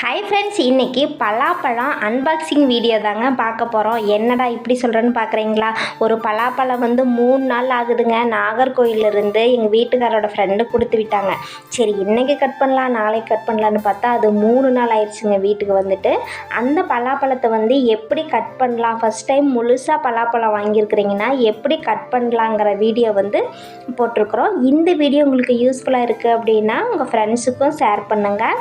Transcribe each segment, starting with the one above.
Hi friends இன்றைக்கி பலாப்பழம் unboxing video தாங்க பார்க்க போகிறோம் என்னடா இப்படி சொல்கிறேன்னு பார்க்குறீங்களா ஒரு பலாப்பழம் வந்து மூணு நாள் ஆகுதுங்க. நாகர்கோயிலிருந்து எங்கள் வீட்டுக்காரோட ஃப்ரெண்டு கொடுத்து விட்டாங்க. சரி இன்றைக்கி கட் பண்ணலாம் நாளைக்கு கட் பண்ணலான்னு பார்த்தா அது மூணு நாள் ஆயிடுச்சுங்க வீட்டுக்கு வந்துட்டு. அந்த பலாப்பழத்தை வந்து எப்படி கட் பண்ணலாம்? ஃபஸ்ட் டைம் முழுசாக பலாப்பழம் வாங்கியிருக்கிறீங்கன்னா எப்படி கட் பண்ணலாங்கிற வீடியோ வந்து போட்டிருக்குறோம். இந்த வீடியோ உங்களுக்கு யூஸ்ஃபுல்லாக இருக்குது அப்படின்னா உங்கள் ஃப்ரெண்ட்ஸுக்கும் ஷேர் பண்ணுங்கள்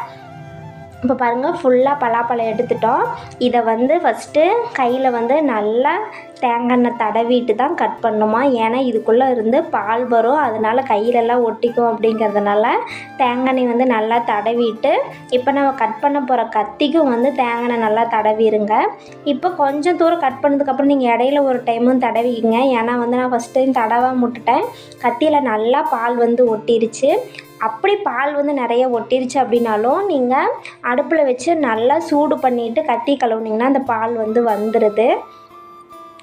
இப்போ பாருங்கள் ஃபுல்லாக பலாப்பழம் எடுத்துட்டோம். இதை வந்து ஃபஸ்ட்டு கையில் வந்து நல்லா தேங்காய் எண்ணெய் தடவிட்டு தான் கட் பண்ணுமா? ஏன்னா இதுக்குள்ளே இருந்து பால் வரும். அதனால் கையிலெல்லாம் ஒட்டிக்கும் அப்படிங்கிறதுனால தேங்காய் எண்ணெய் வந்து நல்லா தடவிட்டு இப்போ நம்ம கட் பண்ண போகிற கத்திக்கும் வந்து தேங்காய் எண்ணெய் நல்லா தடவிடுங்க இப்போ கொஞ்சம் தூரம் கட் பண்ணதுக்கப்புறம் நீங்கள் இடையில ஒரு டைமும் தடவிக்கிங்க. ஏன்னா வந்து நான் ஃபஸ்ட் டைம் தடவை முட்டுட்டேன். கத்தியில் நல்லா பால் வந்து ஒட்டிருச்சு. அப்படி பால் வந்து நிறைய ஒட்டிருச்சு அப்படின்னாலும் நீங்கள் அடுப்பில் வச்சு நல்லா சூடு பண்ணிவிட்டு கத்தி கழுவுனீங்கன்னா அந்த பால் வந்து வந்துடுது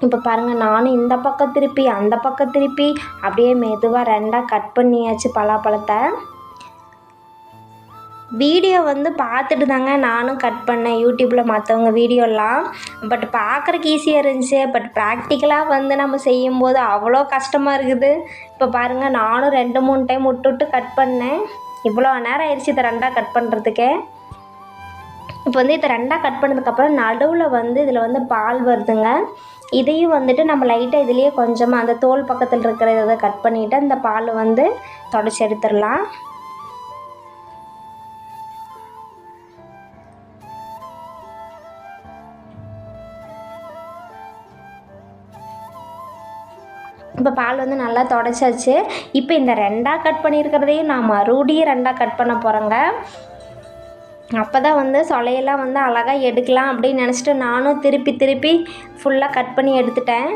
இப்போ பாருங்கள் நானும் இந்த பக்கம் திருப்பி அந்த பக்கம் திருப்பி அப்படியே மெதுவாக ரெண்டாக கட் பண்ணியாச்சு பலாப்பழத்தை. வீடியோ வந்து பார்த்துட்டு தாங்க நானும் கட் பண்ணேன். யூடியூப்பில் மற்றவங்க வீடியோலாம் பட் பார்க்குறக்கு ஈஸியாக இருந்துச்சு. பட் ப்ராக்டிக்கலாக வந்து நம்ம செய்யும்போது அவ்வளோ கஷ்டமாக இருக்குது. இப்போ பாருங்கள் நானும் ரெண்டு மூணு டைம் விட்டுவிட்டு கட் பண்ணேன். இவ்வளோ நேரம் ஆயிடுச்சு இதை ரெண்டாக கட் பண்ணுறதுக்கே இப்போ வந்து இதை ரெண்டாக கட் பண்ணதுக்கப்புறம் நடுவில் வந்து இதில் வந்து பால் வருதுங்க. இதையும் வந்துட்டு நம்ம லைட்டாக இதுலேயே கொஞ்சமாக அந்த தோல் பக்கத்தில் இருக்கிற இதை கட் பண்ணிவிட்டு அந்த பால் வந்து தொடச்சி எடுத்துடலாம். இப்போ பால் வந்து நல்லா தொடச்சாச்சு. இப்போ இந்த ரெண்டாக கட் பண்ணியிருக்கிறதையும் நான் மறுபடியும் ரெண்டாக கட் பண்ண போகிறேங்க அப்போ தான் வந்து சொலையெல்லாம் வந்து அழகாக எடுக்கலாம் அப்படின்னு நினச்சிட்டு நானும் திருப்பி திருப்பி ஃபுல்லாக கட் பண்ணி எடுத்துட்டேன்.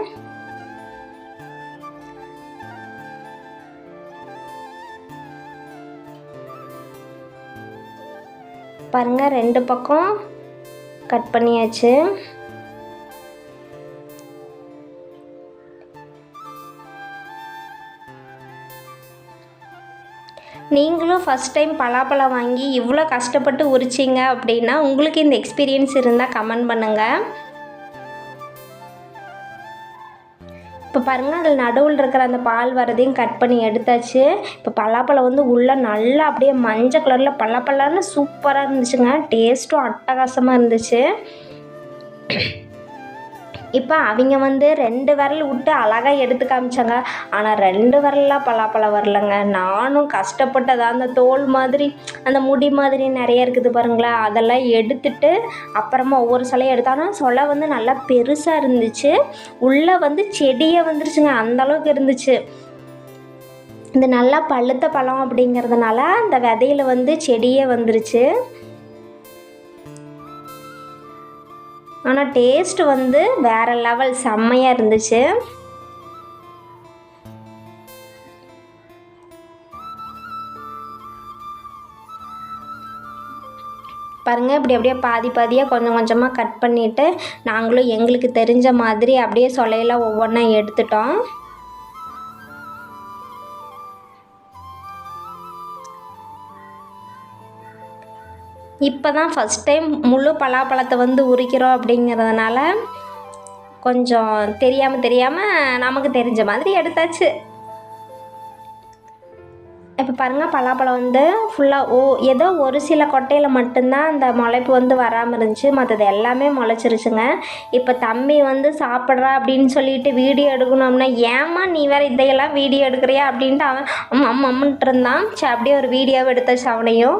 பாருங்கள் ரெண்டு பக்கம் கட் பண்ணியாச்சு. நீங்களும் ஃபஸ்ட் டைம் பலாப்பழம் வாங்கி இவ்வளோ கஷ்டப்பட்டு உரிச்சிங்க அப்படின்னா உங்களுக்கு இந்த எக்ஸ்பீரியன்ஸ் இருந்தால் கமெண்ட் பண்ணுங்கள் இப்போ பாருங்கள் அதில் நடுவில் இருக்கிற அந்த பால் வரதையும் கட் பண்ணி எடுத்தாச்சு. இப்போ பலாப்பழம் வந்து உள்ளே நல்லா அப்படியே மஞ்சள் கலரில் பலாப்பழம்னு சூப்பராக இருந்துச்சுங்க. டேஸ்ட்டும் அட்டகாசமாக இருந்துச்சு. இப்போ அவங்க வந்து ரெண்டு விரல் விட்டு அழகாக எடுத்து காமிச்சாங்க. ஆனால் ரெண்டு விரல்லாம் பலாப்பழம் வரலங்க. நானும் கஷ்டப்பட்டது அந்த தோல் மாதிரி அந்த முடி மாதிரி நிறைய இருக்குது பாருங்களேன். அதெல்லாம் எடுத்துட்டு அப்புறமா ஒவ்வொரு சிலையும் எடுத்தாலும் சொலை வந்து நல்லா பெருசாக இருந்துச்சு. உள்ளே வந்து செடியே வந்துருச்சுங்க. அந்தளவுக்கு இருந்துச்சு. இந்த நல்லா பழுத்த பழம் அப்படிங்கிறதுனால அந்த விதையில வந்து செடியே வந்துருச்சு. ஆனால் டேஸ்ட் வந்து வேறு லெவல் செம்மையாக இருந்துச்சு. பாருங்கள் இப்படி அப்படியே பாதி பாதியாக கொஞ்சம் கொஞ்சமாக கட் பண்ணிவிட்டு நாங்களும் எங்களுக்கு தெரிஞ்ச மாதிரி அப்படியே சொலையெல்லாம் ஒவ்வொன்றா எடுத்துட்டோம். இப்போ தான் ஃபஸ்ட் டைம் முழு பலாப்பழத்தை வந்து உரிக்கிறோம் அப்படிங்கிறதுனால கொஞ்சம் தெரியாமல் தெரியாமல் நமக்கு தெரிஞ்ச மாதிரி எடுத்தாச்சு. இப்போ பாருங்கள் பலாப்பழம் வந்து ஃபுல்லாக ஓ ஏதோ ஒரு சில கொட்டையில் மட்டும்தான் அந்த முளைப்பு வந்து வராமல் இருந்துச்சு. மற்றது எல்லாமே முளைச்சிருச்சுங்க. இப்போ தம்பி வந்து சாப்பிட்றா அப்படின்னு சொல்லிட்டு வீடியோ எடுக்கணும்னா ஏமா நீ வேறு இதையெல்லாம் வீடியோ எடுக்கிறியா அப்படின்ட்டு அவன் அம்மா அம்மன்ட்டு இருந்தான். சரி அப்படியே ஒரு வீடியோவை எடுத்தாச்சு அவனையும்.